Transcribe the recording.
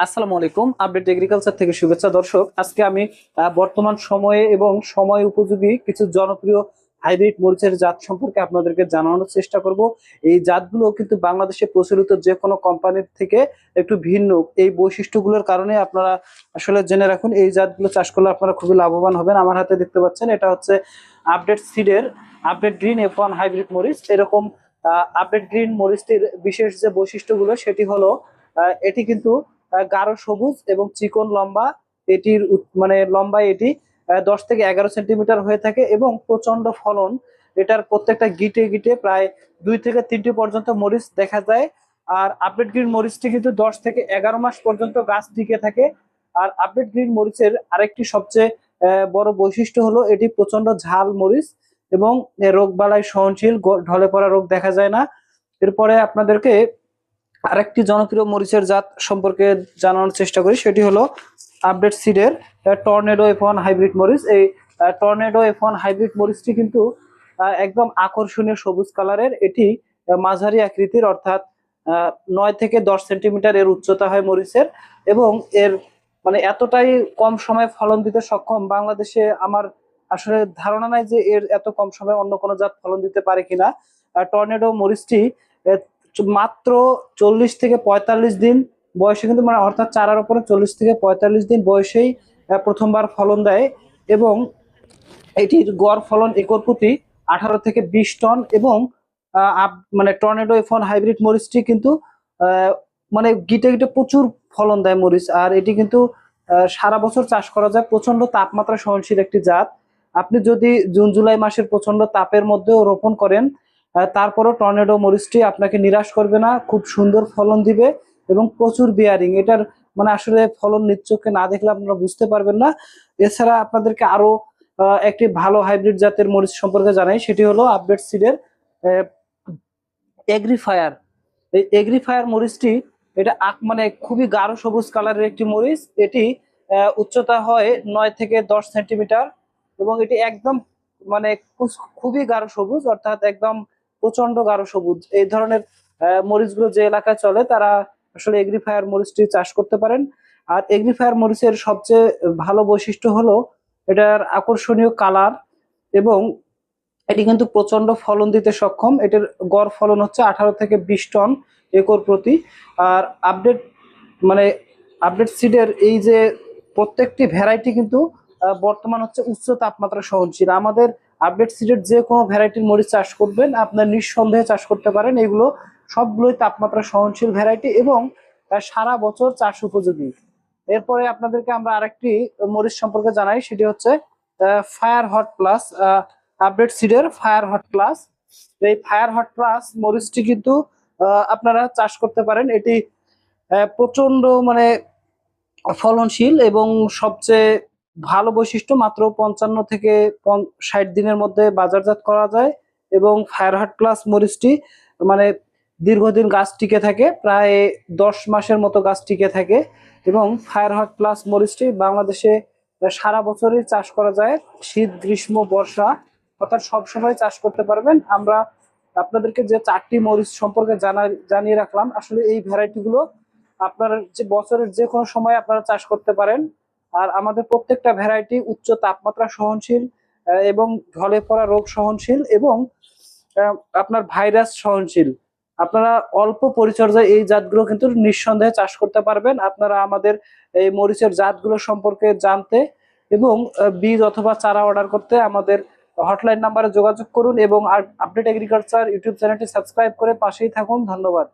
আসসালামু আলাইকুম update agriculture থেকে শুভেচ্ছা দর্শক। আজকে আমি বর্তমান সময়ে এবং সময় উপযোগী কিছু জনপ্রিয় হাইব্রিড মরিচের জাত সম্পর্কে আপনাদেরকে জানানোর চেষ্টা করব। এই জাতগুলো কিন্তু বাংলাদেশে প্রচলিত যে কোনো কোম্পানির থেকে একটু ভিন্ন। এই বৈশিষ্ট্যগুলোর কারণে আপনারা আসলে জেনে রাখুন, এই জাতগুলো চাষ করলে আপনারা খুবই লাভবান হবেন। আমার হাতে দেখতে পাচ্ছেন, এটা হচ্ছে update সিডের update green F one hybrid মরিচ। এরকম আপডেট গ্রিন মরিচটির বিশেষ যে বৈশিষ্ট্যগুলো, সেটি হলো এটি কিন্তু গাঢ় সবুজ এবং চিকন লম্বা। এটির মানে লম্বায় এটি দশ থেকে এগারো সেন্টিমিটার হয়ে থাকে এবং প্রচণ্ড ফলন। এটার প্রত্যেকটা গিটে গিটে প্রায় দুই থেকে তিনটি পর্যন্ত মরিচ দেখা যায়। আর আপডেট গ্রিন মরিচটি কিন্তু দশ থেকে এগারো মাস পর্যন্ত গাছ টিকে থাকে। আর আপডেট গ্রিন মরিচের আরেকটি সবচেয়ে বড় বৈশিষ্ট্য হলো এটি প্রচণ্ড ঝাল মরিচ এবং রোগ বালাই সহনশীল ঢলে পড়া রোগ দেখা যায় না। এরপরে আপনাদেরকে আরেকটি জনপ্রিয় মরিচের জাত সম্পর্কে জানানোর চেষ্টা করি, সেটি হলো আপডেট সিডের টর্নেডো এফ ওয়ান হাইব্রিড মরিচ। এই টর্নেডো এফ ওয়ান হাইব্রিড মরিচটি কিন্তু একদম আকর্ষণীয় সবুজ কালারের এটি মাঝারি আকৃতির, অর্থাৎ নয় থেকে দশ সেন্টিমিটার এর উচ্চতা হয় মরিচের। এবং এর মানে এতটাই কম সময়ে ফলন দিতে সক্ষম বাংলাদেশে আমার আসলে ধারণা নাই যে এর এত কম সময়ে অন্য কোনো জাত ফলন দিতে পারে কিনা। টর্নেডো মরিচটি মাত্র চল্লিশ থেকে পঁয়তাল্লিশ দিন বয়সে কিন্তু মানে অর্থাৎ চারার উপরে চল্লিশ থেকে পঁয়তাল্লিশ দিন বয়সেই প্রথমবার ফলন দেয় এবং এটির গড় ফলন একর প্রতি আঠারো থেকে বিশ টন এবং মানে টর্নেডো ফোন হাইব্রিড মরিচটি কিন্তু মানে গিটে গিটে প্রচুর ফলন দেয় মরিচ। আর এটি কিন্তু সারা বছর চাষ করা যায়। প্রচণ্ড তাপমাত্রা সহনশীল একটি জাত। আপনি যদি জুন, জুলাই মাসের প্রচণ্ড তাপের মধ্যেও রোপণ করেন তারপরও টর্নেডো মরিচটি আপনাকে নিরাশ করবে না খুব সুন্দর ফলন দিবে এবং প্রচুর বিয়ারিং এটার মানে আসলে ফলন নিচ্চকে না দেখলে আপনারা বুঝতে পারবেন না। এছাড়া আপনাদেরকে আরও আহ, একটি ভালো হাইব্রিড জাতের মরিচ সম্পর্কে জানাই সেটি হলো আপডেট সিডের এগ্রিফায়ার এই এগ্রিফায়ার মরিচটি এটা আক মানে খুবই গাঢ় সবুজ কালারের একটি মরিচ। এটি উচ্চতা হয় নয় থেকে দশ সেন্টিমিটার এবং এটি একদম মানে খুবই গাঢ় সবুজ অর্থাৎ একদম প্রচণ্ড গাঢ় সবুজ। এই ধরনের মরিচগুলো যে এলাকায় চলে, তারা আসলে এগ্রিফায়ার মরিচটি চাষ করতে পারেন। আর এগ্রিফায়ার মরিচের সবচেয়ে ভালো বৈশিষ্ট্য হলো, এটার আকর্ষণীয় কালার এবং এটি কিন্তু প্রচণ্ড ফলন দিতে সক্ষম। এটির গড় ফলন হচ্ছে আঠারো থেকে বিশ টন একর প্রতি। আর আপডেট মানে আপডেট সিডের এই যে প্রত্যেকটি ভ্যারাইটি কিন্তু বর্তমান হচ্ছে উচ্চ তাপমাত্রা সহনশীল। আমাদের আপডেট সিডের যে কোনো ভ্যারাইটির মরিচ চাষ করবেন আপনার নিঃসন্দেহে চাষ করতে পারেন। এগুলো সবগুলোই তাপমাত্রা সহনশীল ভ্যারাইটি এবং আহ, সারা বছর চাষ উপযোগী। এরপরে আপনাদেরকে আমরা আরেকটি মরিচ সম্পর্কে জানাই সেটি হচ্ছে ফায়ার হট প্লাস আপডেট সিডের ফায়ার হট প্লাস এই ফায়ার হট প্লাস মরিচটি কিন্তু আপনারা চাষ করতে পারেন। এটি প্রচণ্ড মানে ফলনশীল এবং সবচেয়ে ভালো বৈশিষ্ট্য মাত্র পঞ্চান্ন থেকে ষাট দিনের মধ্যে বাজারজাত করা যায় এবং ফায়ার হট প্লাস মরিচটি মানে দীর্ঘদিন গাছ টিকে থাকে, প্রায় দশ মাসের মতো গাছ টিকে থাকে এবং ফায়ার হট প্লাস মরিচটি বাংলাদেশে সারা বছরই চাষ করা যায়। শীত, গ্রীষ্ম, বর্ষা, অর্থাৎ সবসময় চাষ করতে পারবেন। আমরা আপনাদেরকে যে চারটি মরিচ সম্পর্কে জানা, জানিয়ে রাখলাম, আসলে এই ভ্যারাইটিগুলো আপনার যে বছরের যে কোনো সময় আপনারা চাষ করতে পারেন। আর আমাদের প্রত্যেকটা ভ্যারাইটি উচ্চ তাপমাত্রা সহনশীল এবং ঢলে পড়া রোগ সহনশীল এবং আপনার ভাইরাস সহনশীল। আপনারা অল্প পরিচর্যায় এই জাতগুলো কিন্তু নিঃসন্দেহে চাষ করতে পারবেন। আপনারা আমাদের এই মরিচের জাতগুলো সম্পর্কে জানতে এবং বীজ অথবা চারা অর্ডার করতে আমাদের হটলাইন নাম্বারে যোগাযোগ করুন এবং আপডেট এগ্রিকালচার ইউটিউব চ্যানেলটি সাবস্ক্রাইব করে পাশেই থাকুন। ধন্যবাদ।